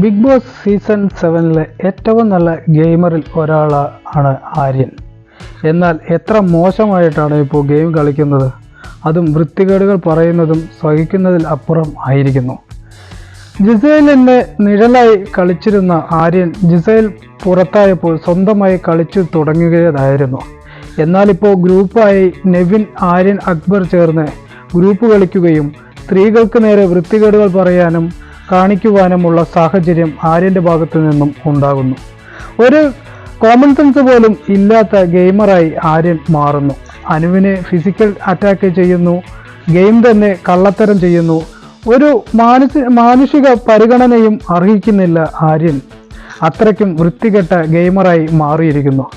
Big boss season സെവനിലെ ഏറ്റവും നല്ല ഗെയിമറിൽ ഒരാളാണ് ആര്യൻ. എന്നാൽ എത്ര മോശമായിട്ടാണ് ഇപ്പോൾ ഗെയിം കളിക്കുന്നത്? അതും വൃത്തികേടുകൾ പറയുന്നതും സഹിക്കുന്നതിൽ അപ്പുറം ആയിരിക്കുന്നു. ജിസൈലിന്റെ നിഴലായി കളിച്ചിരുന്ന ആര്യൻ ജിസൈൽ പുറത്തായപ്പോൾ സ്വന്തമായി കളിച്ചു തുടങ്ങുകയതായിരുന്നു എന്നാലിപ്പോൾ ഗ്രൂപ്പായി നെവിൻ ആര്യൻ അക്ബർ ചേർന്ന് ഗ്രൂപ്പ് കളിക്കുകയും സ്ത്രീകൾക്ക് നേരെ വൃത്തികേടുകൾ പറയാനും കാണിക്കുവാനുമുള്ള സാഹചര്യം ആര്യന്റെ ഭാഗത്തു നിന്നും ഉണ്ടാകുന്നു. ഒരു കോമൺ സെൻസ് പോലും ഇല്ലാത്ത ഗെയിമറായി ആര്യൻ മാറുന്നു. അനുവിനെ ഫിസിക്കൽ അറ്റാക്ക് ചെയ്യുന്നു. ഗെയിം തന്നെ കള്ളത്തരം ചെയ്യുന്നു. ഒരു മാനസി മാനുഷിക പരിഗണനയും അർഹിക്കുന്നില്ല ആര്യൻ. അത്രയ്ക്കും വൃത്തികെട്ട ഗെയിമറായി മാറിയിരിക്കുന്നു.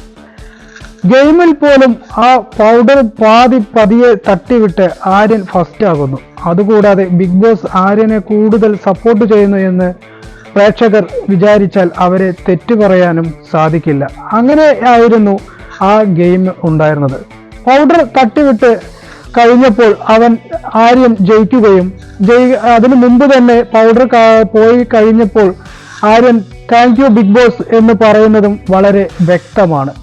ഗെയിമിൽ പോലും ആ പൗഡർ പാതി പതിയെ തട്ടിവിട്ട് ആര്യൻ ഫസ്റ്റ് ആകുന്നു അതുകൂടാതെ ബിഗ് ബോസ് ആര്യനെ കൂടുതൽ സപ്പോർട്ട് ചെയ്യുന്നു എന്ന് പ്രേക്ഷകർ വിചാരിച്ചാൽ അവരെ തെറ്റു പറയാനും സാധിക്കില്ല. അങ്ങനെ ആയിരുന്നു ആ ഗെയിം ഉണ്ടായിരുന്നത്. പൗഡർ തട്ടിവിട്ട് കഴിഞ്ഞപ്പോൾ അവൻ ആര്യൻ ജയിക്കുകയും ജയി അതിനു മുമ്പ് തന്നെ പൗഡർ പോയി കഴിഞ്ഞപ്പോൾ Aryan thank you Bigg Boss എന്ന് പറയുന്നതും വളരെ വ്യക്തമാണ്.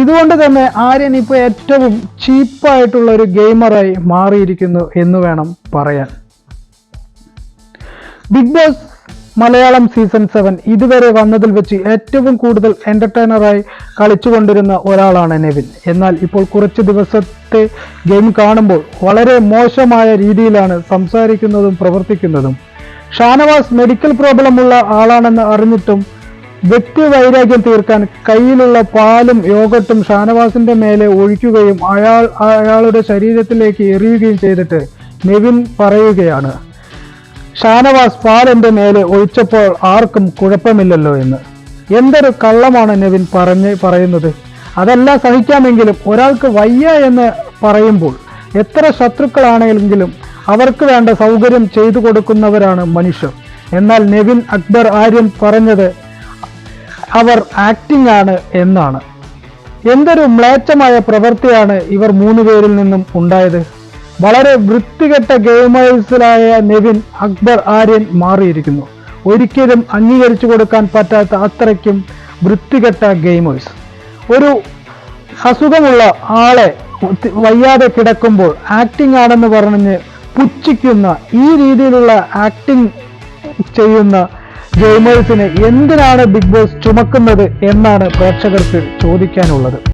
ഇതുകൊണ്ട് തന്നെ ആര്യൻ ഇപ്പോൾ ഏറ്റവും ചീപ്പായിട്ടുള്ള ഒരു ഗെയിമറായി മാറിയിരിക്കുന്നു എന്ന് വേണം പറയാൻ. Big boss Malayalam season seven ഇതുവരെ വന്നതിൽ വെച്ച് ഏറ്റവും കൂടുതൽ എന്റർടൈനറായി കളിച്ചുകൊണ്ടിരുന്ന ഒരാളാണ് നെവിൻ. എന്നാൽ ഇപ്പോൾ കുറച്ച് ദിവസത്തെ ഗെയിം കാണുമ്പോൾ വളരെ മോശമായ രീതിയിലാണ് സംസാരിക്കുന്നതും പ്രവർത്തിക്കുന്നതും. ഷാനവാസ് മെഡിക്കൽ പ്രോബ്ലമുള്ള ആളാണെന്ന് അറിഞ്ഞിട്ടും വ്യക്തി വൈരാഗ്യം തീർക്കാൻ കയ്യിലുള്ള പാലും യോഗട്ടും ഷാനവാസിന്റെ മേലെ ഒഴിക്കുകയും അയാൾ അയാളുടെ ശരീരത്തിലേക്ക് എറിയുകയും ചെയ്തിട്ട് നെവിൻ പറയുകയാണ് ഷാനവാസ് എന്റെ മേലെ ഒഴിച്ചപ്പോൾ ആർക്കും കുഴപ്പമില്ലല്ലോ എന്ന്. എന്തൊരു കള്ളമാണ് നെവിൻ പറഞ്ഞ് പറയുന്നത്. അതെല്ലാം സഹിക്കാമെങ്കിലും ഒരാൾക്ക് വയ്യ എന്ന് പറയുമ്പോൾ എത്ര ശത്രുക്കളാണെങ്കിലും അവർക്ക് വേണ്ട സൗകര്യം ചെയ്തു കൊടുക്കുന്നവരാണ് മനുഷ്യർ. എന്നാൽ നെവിൻ അക്ബർ ആര്യൻ പറഞ്ഞത് അവർ ആക്ടിംഗ് ആണ് എന്നാണ്. എന്തൊരു മ്ലേച്ഛമായ പ്രവൃത്തിയാണ് ഇവർ മൂന്ന് പേരിൽ നിന്നും ഉണ്ടായത്. വളരെ വൃത്തികെട്ട ഗെയിമേഴ്സിലായ നെവിൻ അക്ബർ ആര്യൻ മാറിയിരിക്കുന്നു. ഒരിക്കലും അംഗീകരിച്ചു കൊടുക്കാൻ പറ്റാത്ത അത്രയ്ക്കും വൃത്തികെട്ട ഗെയിമേഴ്സ്. ഒരു അസുഖമുള്ള ആളെ വയ്യാതെ കിടക്കുമ്പോൾ ആക്ടിംഗ് ആണെന്ന് പറഞ്ഞ് പുച്ഛിക്കുന്ന ഈ രീതിയിലുള്ള ആക്ടിംഗ് ചെയ്യുന്ന ഗെയിമേഴ്സിനെ എന്തിനാണ് ബിഗ് ബോസ് ചുമക്കുന്നത് എന്നാണ് പ്രേക്ഷകർക്ക് ചോദിക്കാനുള്ളത്.